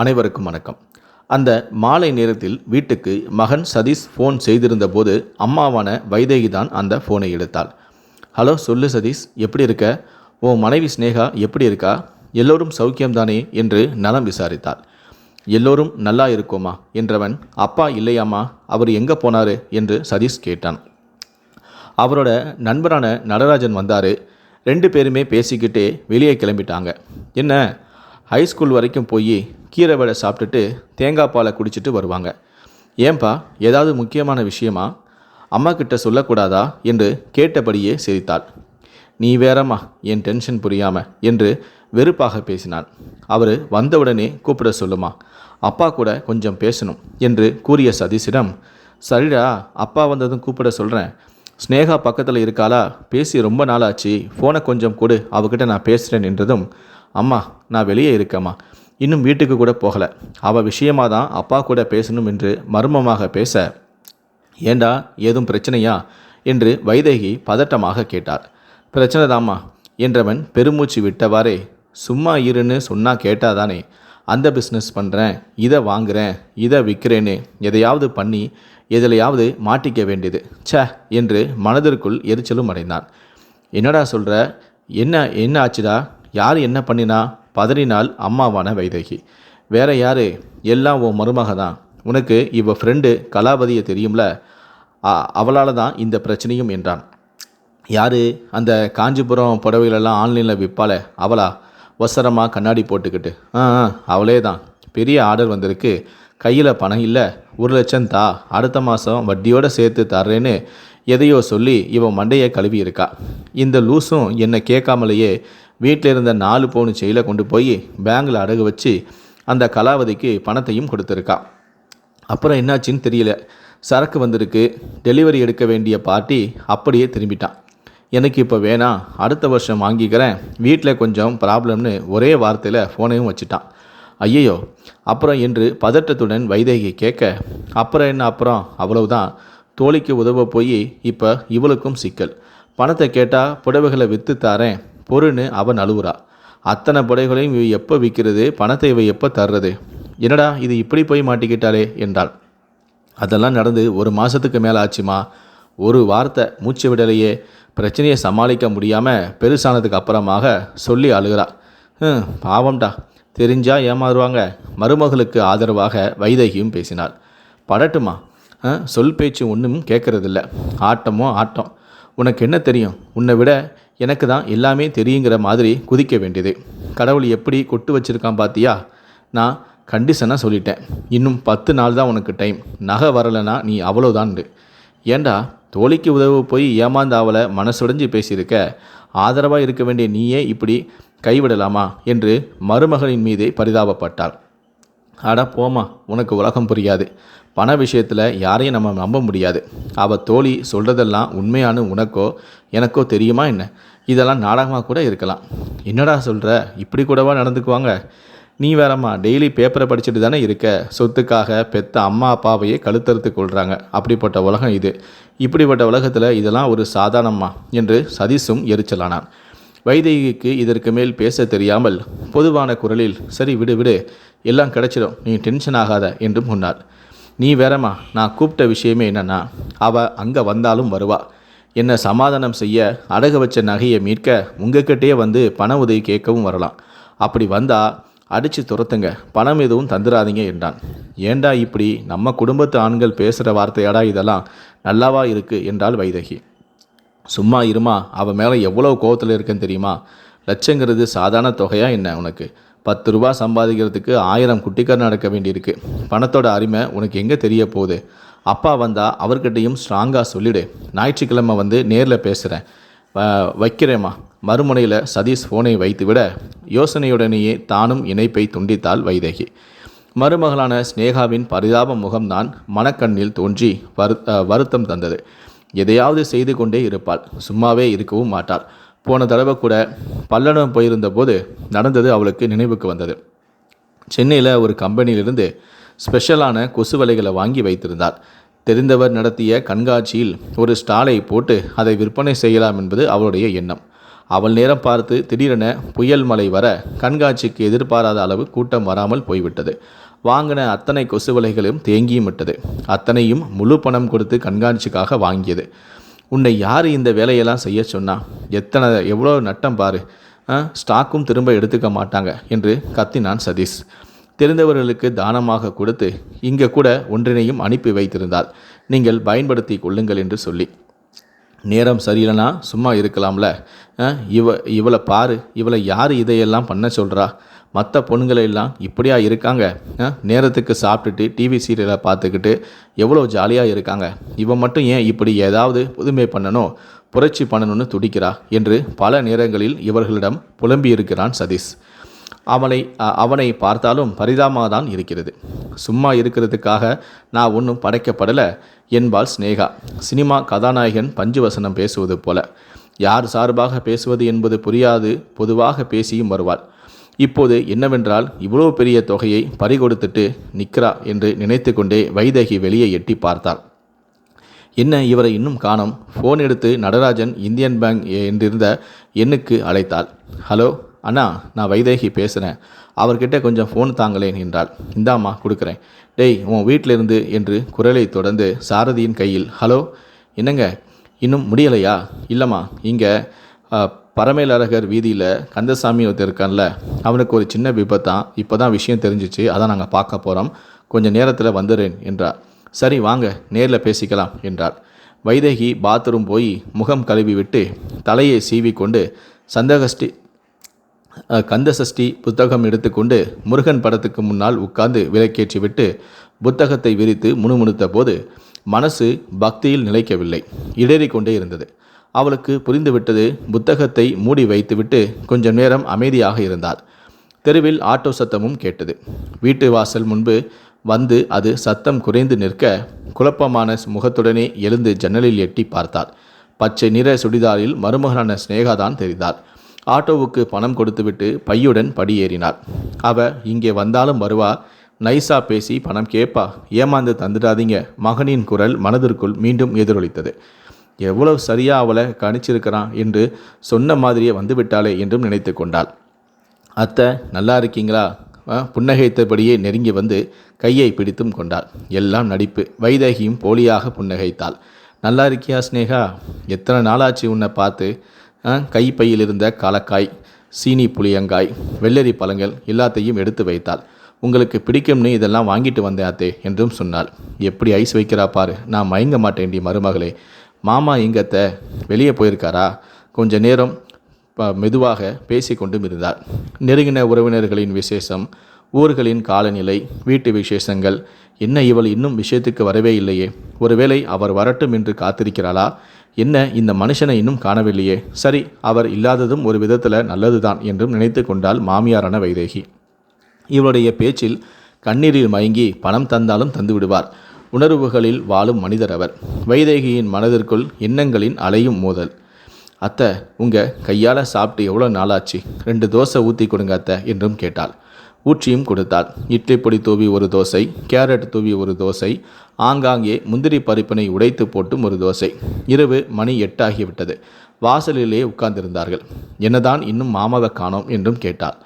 அனைவருக்கும் வணக்கம். அந்த மாலை நேரத்தில் வீட்டுக்கு மகன் சதீஷ் ஃபோன் செய்திருந்த போது அம்மாவான வைதேகி தான் அந்த ஃபோனை எடுத்தாள். ஹலோ சொல்லு சதீஷ் எப்படி இருக்க? உன் மனைவி ஸ்னேகா எப்படி இருக்கா? எல்லோரும் சௌக்கியம்தானே? என்று நலம் விசாரித்தாள். எல்லோரும் நல்லா இருக்கோமா? என்றவன் அப்பா இல்லையாம்மா அவர் எங்கே போனாரு? என்று சதீஷ் கேட்டான். அவரோட நண்பரான நடராஜன் வந்தார். ரெண்டு பேருமே பேசிக்கிட்டே வெளியே கிளம்பிட்டாங்க. என்ன ஹை ஸ்கூல் வரைக்கும் போய் கீரை வடை சாப்பிட்டுட்டு தேங்காய் பாலை குடிச்சிட்டு வருவாங்க. ஏன்பா ஏதாவது முக்கியமான விஷயமா? அம்மா கிட்ட சொல்லக்கூடாதா? என்று கேட்டபடியே சிரித்தாள். நீ வேறம்மா என் டென்ஷன் புரியாம என்று வெறுப்பாக பேசினான் அவர் வந்தவுடனே கூப்பிட சொல்லுமா அப்பா கூட கொஞ்சம் பேசணும் என்று கூறிய சதீஷிடம் சரிடா அப்பா வந்ததும் கூப்பிட சொல்கிறேன் ஸ்னேகா பக்கத்தில் இருக்காளா? பேசி ரொம்ப நாளாச்சு ஃபோனை கொஞ்சம் கொடு அவகிட்ட நான் பேசுகிறேன் என்றதும் அம்மா நான் வெளியே இருக்கேம்மா. இன்னும் வீட்டுக்கு கூட போகலை. அவள் விஷயமா தான் அப்பா கூட பேசணும் என்று மர்மமாக பேச ஏண்டா ஏதும் பிரச்சனையா? என்று வைதேகி பதட்டமாக கேட்டார் பிரச்சனை தாம்மா என்றவன் பெருமூச்சு விட்டவாறே சும்மா இருன்னு சொன்னால் கேட்டாதானே. அந்த பிஸ்னஸ் பண்ணுறேன் இதை வாங்குறேன் இதை விற்கிறேன்னு எதையாவது பண்ணி எதிலையாவது மாட்டிக்க வேண்டியது. ச்சே என்று மனதிற்குள் எரிச்சலும் அடைந்தான். என்னடா சொல்கிற என்ன என்ன ஆச்சுடா? யார் என்ன பண்ணினா? பதறினால் அம்மாவான வைதகி. வேற யாரு? எல்லாம் உன் மருமக தான். உனக்கு இவ ஃப்ரெண்டு கலாபதியை தெரியும்ல? அவளால் தான் இந்த பிரச்சனையும் என்றான். யார்? அந்த காஞ்சிபுரம் புடவைகளெல்லாம் ஆன்லைனில் விற்பாளே அவளா? ஒசரமாக கண்ணாடி போட்டுக்கிட்டு. ஆ, அவளே தான். பெரிய ஆர்டர் வந்திருக்கு. கையில் பணம் இல்லை. ஒரு லட்சம் தா. அடுத்த மாதம் வட்டியோடு சேர்த்து தர்றேன்னு எதையோ சொல்லி இவன் மண்டையை கழுவி இருக்கா இந்த லூஸும் என்னை கேட்காமலேயே வீட்டில் இருந்த நாலு பவுன் செயலை கொண்டு போய் பேங்கில் அடகு வச்சு அந்த கலாவதிக்கு பணத்தையும் கொடுத்துருக்கா. அப்புறம் என்னாச்சுன்னு தெரியல. சரக்கு வந்திருக்கு. டெலிவரி எடுக்க வேண்டிய பார்ட்டி அப்படியே திரும்பிட்டான் எனக்கு இப்போ வேணாம். அடுத்த வருஷம் வாங்கிக்கிறேன். வீட்டில் கொஞ்சம் ப்ராப்ளம்னு ஒரே வார்த்தையில் ஃபோனையும் வச்சுட்டான் ஐயையோ. அப்புறம் என்று பதட்டத்துடன் வைதேகி கேட்க அப்புறம் என்ன அப்புறம்? அவ்வளவுதான். தோழிக்கு உதவ போய் இப்போ இவளுக்கும் சிக்கல். பணத்தை கேட்டால் புடவைகளை விற்று தாரேன். பொருன்னு அவன் அழுவுறா. அத்தனை புடைகளையும் இவ எப்போ விற்கிறது பணத்தை இவ எப்போ தர்றது? என்னடா இது இப்படி போய் மாட்டிக்கிட்டாளே என்றாள். அதெல்லாம் நடந்து ஒரு மாதத்துக்கு மேலே ஆச்சுமா? ஒரு வார்த்தை மூச்சு விடலையே. பிரச்சனையை சமாளிக்க முடியாமல் பெருசானதுக்கு அப்புறமாக சொல்லி அழுகிறா. ம் பாவம்டா. தெரிஞ்சா ஏமாறுவாங்க. மருமகளுக்கு ஆதரவாக வைதேகியும் பேசினாள். படட்டுமா? சொல் பேச்சு ஒன்றும் கேட்கறதில்ல ஆட்டமோ ஆட்டம். உனக்கு என்ன தெரியும்? உன்னை விட எனக்கு தான் எல்லாமே தெரியுங்கிற மாதிரி குதிக்க வேண்டியது. கடவுள் எப்படி கொட்டு வச்சிருக்கான் பாத்தியா? நான் கண்டிஷனாக சொல்லிட்டேன். இன்னும் பத்து நாள் தான் உனக்கு டைம் நகை வரலைன்னா நீ அவ்வளோதான்டு ஏண்டா தோழிக்கு உதவ போய் ஏமாந்த அவளை மனசுடைஞ்சு பேசியிருக்க? ஆதரவாக இருக்க வேண்டிய நீயே இப்படி கைவிடலாமா? என்று மருமகளின் மீதே பரிதாபப்பட்டாள். அட போமா உனக்கு உலகம் புரியாது. பண விஷயத்தில் யாரையும் நம்ம நம்ப முடியாது. அவள் தோழி சொல்கிறதெல்லாம் உண்மையான உனக்கோ எனக்கோ தெரியுமா என்ன? இதெல்லாம் நாடகமாக கூட இருக்கலாம். என்னடா சொல்கிற இப்படி கூடவா நடந்துக்குவாங்க? நீ வேறம்மா டெய்லி பேப்பரை படிச்சுட்டு தானே இருக்க. சொத்துக்காக பெத்த அம்மா அப்பாவையே கழுத்தறுத்து கொள்கிறாங்க அப்படிப்பட்ட உலகம் இது. இப்படிப்பட்ட உலகத்தில் இதெல்லாம் ஒரு சாதாரணம்மா என்று சதீஷும் எரிச்சலானான். வைதேகிக்கு இதற்கு மேல் பேச தெரியாமல் பொதுவான குரலில் சரி விடு விடு. எல்லாம் கிடைச்சிடும் நீ டென்ஷன் ஆகாத என்றும் சொன்னார். நீ வேறம்மா நான் கூப்பிட்ட விஷயமே என்னன்னா அவள் அங்கே வந்தாலும் வருவா. என்னை சமாதானம் செய்ய அடகு வச்ச நகையை மீட்க உங்ககிட்டயே வந்து பண உதவி கேட்கவும் வரலாம். அப்படி வந்தா அடித்து துரத்துங்க. பணம் எதுவும் தந்துடாதீங்க என்றான். ஏண்டா இப்படி? நம்ம குடும்பத்து ஆண்கள் பேசுகிற வார்த்தையாடா இதெல்லாம்? நல்லாவா இருக்கு? என்றாள் வைதகி. சும்மா இருமா அவன் மேலே எவ்வளோ கோவத்தில் இருக்கேன்னு தெரியுமா? லட்சங்கிறது சாதாரண தொகையாக என்ன உனக்கு? பத்து ரூபா சம்பாதிக்கிறதுக்கு ஆயிரம் குட்டிக்கர் நடக்க வேண்டியிருக்கு. பணத்தோட அருமை உனக்கு எங்கே தெரிய போகுது? அப்பா வந்தால் அவர்கிட்டையும் ஸ்ட்ராங்காக சொல்லிடு. ஞாயிற்றுக்கிழமை வந்து நேரில் பேசுகிறேன் வைக்கிறேம்மா. மறுமுனையில் சதீஷ் ஃபோனை வைத்துவிட. யோசனையுடனேயே தானும் இணைப்பை துண்டித்தாள் வைதேகி. மருமகளான ஸ்னேகாவின் பரிதாப முகம்தான் மனக்கண்ணில் தோன்றி வரு வருத்தம் தந்தது. எதையாவது செய்து கொண்டே இருப்பாள். சும்மாவே இருக்கவும் மாட்டாள். போன தடவை கூட பல்லடம் போயிருந்த போது நடந்தது அவளுக்கு நினைவுக்கு வந்தது. சென்னையில் ஒரு கம்பெனியிலிருந்து ஸ்பெஷலான கொசு வலைகளை வாங்கி வைத்திருந்தார். தெரிந்தவர் நடத்திய கண்காட்சியில் ஒரு ஸ்டாலை போட்டு அதை விற்பனை செய்யலாம் என்பது அவளுடைய எண்ணம். அவள் நேரம் பார்த்து திடீரென புயல் மலை வர கண்காட்சிக்கு எதிர்பாராத அளவு கூட்டம் வராமல் போய்விட்டது. வாங்கின அத்தனை கொசு வலைகளும் தேங்கியும் விட்டது. அத்தனையும் முழு பணம் கொடுத்து கண்காட்சிக்காக வாங்கியது. உன்னை யார் இந்த வேலையெல்லாம் செய்ய சொன்னா? எத்தனை எவ்வளோ நட்டம் பாரு. ஆ, ஸ்டாக்கும் திரும்ப எடுத்துக்க மாட்டாங்க என்று கத்தினான் சதீஷ். தெரிந்தவர்களுக்கு தானமாக கொடுத்து இங்கே கூட ஒன்றினையும் அனுப்பி வைத்திருந்தால் நீங்கள் பயன்படுத்தி கொள்ளுங்கள் என்று சொல்லி. நேரம் சரியில்லைனா சும்மா இருக்கலாம்ல. இவ இவளை பாரு. இவளை யார் இதையெல்லாம் பண்ண சொல்கிறா மற்ற பொண்ணுங்களை எல்லாம் இப்படியா இருக்காங்க? நேரத்துக்கு சாப்பிட்டுட்டு டிவி சீரியலை பார்த்துக்கிட்டு எவ்வளோ ஜாலியாக இருக்காங்க? இவன் மட்டும் ஏன் இப்படி ஏதாவது புதுமை பண்ணணும் புரட்சி பண்ணணும்னு துடிக்கிறா? என்று பல நேரங்களில் இவர்களிடம் புலம்பியிருக்கிறான் சதீஷ். அவனை அ- அவனை பார்த்தாலும் பரிதாபமாக தான் இருக்கிறது. சும்மா இருக்கிறதுக்காக நான் ஒன்றும் படைக்கப்படலை என்பாள் சினேகா. சினிமா கதாநாயகன் பஞ்சுவசனம் பேசுவது போல. யார் சார்பாக பேசுவது என்பது புரியாது பொதுவாக பேசியும் வருவாள். இப்போது என்னவென்றால் இவ்வளோ பெரிய தொகையை பறிகொடுத்துட்டு நிற்கிறா என்று நினைத்து கொண்டே வைதகி வெளியே எட்டி பார்த்தாள். என்ன இவரை இன்னும் காணோம்? ஃபோன் எடுத்து நடராஜன் இந்தியன் பேங்க் என்றிருந்த எண்ணுக்கு அழைத்தாள். ஹலோ அண்ணா நான் வைதேகி பேசுகிறேன் அவர்கிட்ட கொஞ்சம் ஃபோன் தாங்களேன் என்றாள். இந்தாம்மா கொடுக்குறேன். டேய் உன் வீட்டில் இருந்து என்று குரலை தொடர்ந்து சாரதியின் கையில் ஹலோ என்னங்க? இன்னும் முடியலையா? இல்லைம்மா இங்கே பரமேலழகர் வீதியில் கந்தசாமி ஒருத்தர் இருக்கான்ல அவனுக்கு ஒரு சின்ன விபத்தான். இப்போ தான் விஷயம் தெரிஞ்சிச்சு. அதான் நாங்கள் பார்க்க போகிறோம் கொஞ்சம் நேரத்தில் வந்துடுறேன் என்றார். சரி வாங்க நேரில் பேசிக்கலாம் என்றார். வைதேகி பாத்ரூம் போய் முகம் கழுவி விட்டு தலையை சீவிக்கொண்டு சந்தகஷ்டி கந்தசஷ்டி புத்தகம் எடுத்துக்கொண்டு முருகன் படத்துக்கு முன்னால் உட்கார்ந்து விலக்கேற்றி விட்டு புத்தகத்தை விரித்து முணுமுணுத்த போது மனசு பக்தியில் நிலைக்கவில்லை. இடறிக்கொண்டே இருந்தது. அவளுக்கு புரிந்துவிட்டது. புத்தகத்தை மூடி வைத்துவிட்டு கொஞ்சம் நேரம் அமைதியாக இருந்தாள். தெருவில் ஆட்டோ சத்தமும் கேட்டது. வீட்டு வாசல் முன்பு வந்து அது சத்தம் குறைந்து நிற்க குழப்பமான முகத்துடனே எழுந்து ஜன்னலில் எட்டி பார்த்தாள். பச்சை நிற சுடிதாரில் மருமகனான சினேகா தான் தெரிந்தாள். ஆட்டோவுக்கு பணம் கொடுத்துவிட்டு பையுடன் படியேறினாள். அவ இங்கே வந்தாலும் வருவா? நைஸா பேசி பணம் கேட்பா ஏமாந்து தந்துடாதீங்க. மகனின் குரல் மனதிற்குள் மீண்டும் எதிரொலித்தது. எவ்வளவு சரியாக அவளை கணிச்சிருக்கிறான் என்று சொன்ன மாதிரியே வந்துவிட்டாளே என்றும் நினைத்து கொண்டாள். அத்தை நல்லா இருக்கீங்களா? புன்னகைத்தபடியே நெருங்கி வந்து கையை பிடித்தும் கொண்டாள். எல்லாம் நடிப்பு. வைதேகியும் போலியாக புன்னகைத்தாள். நல்லா இருக்கியா ஸ்னேகா எத்தனை நாளாச்சு உன்னை பார்த்து? கைப்பையில் இருந்த காலக்காய் சீனி புளியங்காய் வெள்ளரி பழங்கள் எல்லாத்தையும் எடுத்து வைத்தாள். உங்களுக்கு பிடிக்கும்னு இதெல்லாம் வாங்கிட்டு வந்தேன் அத்தே என்றும் சொன்னாள். எப்படி ஐஸ் வைக்கிறா பாரு? நான் மயங்க மாட்டேன்டி மருமகளே. மாமா எங்கத்த வெளியே போயிருக்காரா? கொஞ்ச நேரம் ப- மெதுவாக பேசிக்கொண்டும் இருந்தார். நெருங்கின உறவினர்களின் விசேஷம் ஊர்களின் காலநிலை வீட்டு விசேஷங்கள். என்ன இவள் இன்னும் விஷயத்துக்கு வரவே இல்லையே? ஒருவேளை அவர் வரட்டும் என்று காத்திருக்கிறாளா? என்ன இந்த மனுஷனை இன்னும் காணவில்லையே? சரி அவர் இல்லாததும் ஒரு விதத்தில் நல்லதுதான் என்றும் நினைத்து கொண்டாள் மாமியாரான வைதேகி. இவளுடைய பேச்சில் கண்ணீரில் மயங்கி பணம் தந்தாலும் தந்து விடுவார் உணர்வுகளில் வாழும் மனிதர் அவர். வைதேகியின் மனதிற்குள் எண்ணங்களின் அலையும் மோதல். அத்தை உங்கள் கையால் சாப்பிட்டு எவ்வளோ நாளாச்சு? ரெண்டு தோசை ஊற்றி கொடுங்க அத்தை என்றும் கேட்டாள். ஊற்றியும் கொடுத்தாள். இட்லி பொடி தூவி ஒரு தோசை கேரட் தூவி ஒரு தோசை ஆங்காங்கே முந்திரி பருப்பினை உடைத்து போட்டும் ஒரு தோசை. இரவு மணி எட்டாகிவிட்டது. வாசலிலே உட்கார்ந்திருந்தார்கள். என்னதான் இன்னும் மாமாவை காணோம் என்றும் கேட்டாள்.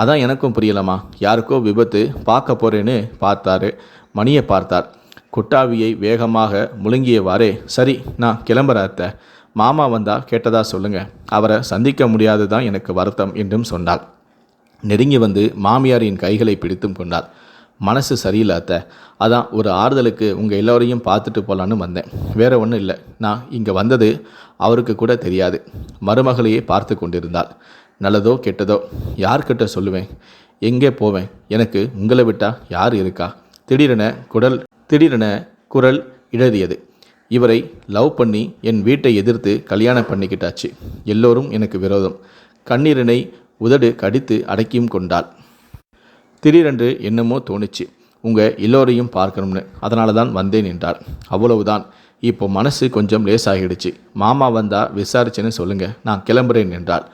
அதான் எனக்கும் புரியலம்மா. யாருக்கோ விபத்து பார்க்க போறேன்னு பார்த்தாரு. மணியை பார்த்தார். குட்டாவியை வேகமாக முழுங்கியவாறே சரி நான் கிளம்புற அத்தை. மாமா வந்தா கேட்டதா சொல்லுங்க. அவரை சந்திக்க முடியாது தான் எனக்கு வருத்தம் என்றும் சொன்னாள். நெருங்கி வந்து மாமியாரின் கைகளை பிடித்தும் கொண்டாள். மனசு சரியில்லை அத்தை. அதான் ஒரு ஆறுதலுக்கு உங்கள் எல்லோரையும் பார்த்துட்டு போகலான்னு வந்தேன். வேற ஒன்றும் இல்லை. நான் இங்கே வந்தது அவருக்கு கூட தெரியாது. மருமகளையே பார்த்து கொண்டிருந்தாள். நல்லதோ கெட்டதோ யார்கிட்ட சொல்லுவேன்? எங்கே போவேன்? எனக்கு உங்களை விட்டால் யார் இருக்கா? திடீரென குடல் திடீரென குரல் இடறியது. இவரை லவ் பண்ணி என் வீட்டை எதிர்த்து கல்யாணம் பண்ணிக்கிட்டாச்சு. எல்லோரும் எனக்கு விரோதம். கண்ணீரினை உதடு கடித்து அடக்கியும் கொண்டாள். திடீரென்று என்னமோ தோணுச்சு. உங்கள் எல்லோரையும் பார்க்கணும்னு. அதனால தான் வந்தேன் என்றாள் அவ்வளவுதான். இப்போ மனசு கொஞ்சம் லேசாகிடுச்சு. மாமா வந்தா விசாரிச்சுன்னு சொல்லுங்கள் நான் கிளம்புறேன் என்றாள்.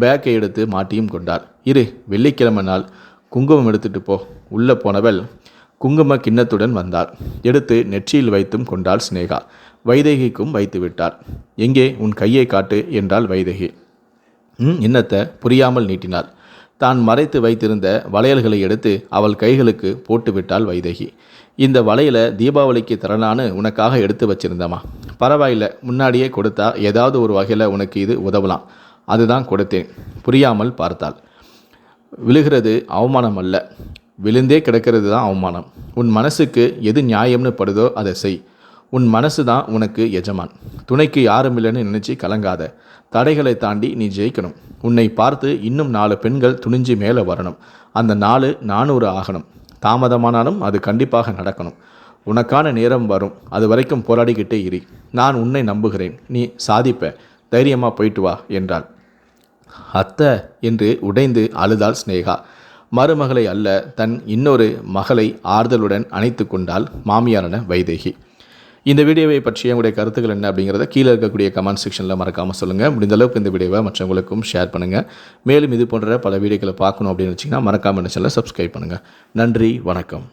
பேக்கை எடுத்து மாட்டியும் கொண்டாள். இரு வெள்ளிக்கிழமை நாள். குங்குமம் எடுத்துட்டு போ. உள்ளே போனவள் குங்கும கிண்ணத்துடன் வந்தாள். எடுத்து நெற்றியில் வைத்தும் கொண்டாள் சினேகா வைதேகிக்கும் வைத்து விட்டாள். எங்கே உன் கையை காட்டு என்றாள் வைதேகி. ம் இன்னத்தை புரியாமல் நீட்டினாள். தான் மறைத்து வைத்திருந்த வளையல்களை எடுத்து அவள் கைகளுக்கு போட்டுவிட்டாள் வைதேகி. இந்த வளையலை தீபாவளிக்கு தரலான்னு உனக்காக எடுத்து வச்சிருந்தம்மா. பரவாயில்ல முன்னாடியே கொடுத்தா ஏதாவது ஒரு வகையில் உனக்கு இது உதவலாம். அதுதான் கொடுத்தேன். புரியாமல் பார்த்தாள். விழுகிறது அவமானம் அல்ல விழுந்தே கிடக்கிறது தான் அவமானம். உன் மனசுக்கு எது நியாயம்னு படுதோ அதை செய். உன் மனசு தான் உனக்கு எஜமான். துணைக்கு யாரும் இல்லைன்னு நினச்சி கலங்காத. தடைகளை தாண்டி நீ ஜெயிக்கணும். உன்னை பார்த்து இன்னும் நாலு பெண்கள் துணிஞ்சு மேலே வரணும். அந்த நாலு நானூறு ஆகணும். தாமதமானாலும் அது கண்டிப்பாக நடக்கணும். உனக்கான நேரம் வரும். அது வரைக்கும் போராடிக்கிட்டே இரு. நான் உன்னை நம்புகிறேன். நீ சாதிப்ப. தைரியமாக போயிட்டு வா என்றாள். அத்தை என்று உடைந்து அழுதாள் ஸ்னேகா மருமகளை அல்ல தன் இன்னொரு மகளை ஆறுதலுடன் அணைத்து கொண்டாள் மாமியாரான வைதேகி. இந்த வீடியோவை பற்றிய உங்களுடைய கருத்துக்கள் என்ன அப்படிங்கிறத கீழே இருக்கக்கூடிய கமெண்ட் செக்ஷனில் மறக்காமல் சொல்லுங்கள் முடிந்த அளவுக்கு இந்த வீடியோவை மற்றவங்களுக்கும் ஷேர் பண்ணுங்கள் மேலும் இது போன்ற பல வீடியோக்களை பார்க்கணும் அப்படின்னு வச்சிங்கன்னா மறக்காமல் சேனலை சப்ஸ்கிரைப் பண்ணுங்கள் நன்றி வணக்கம்.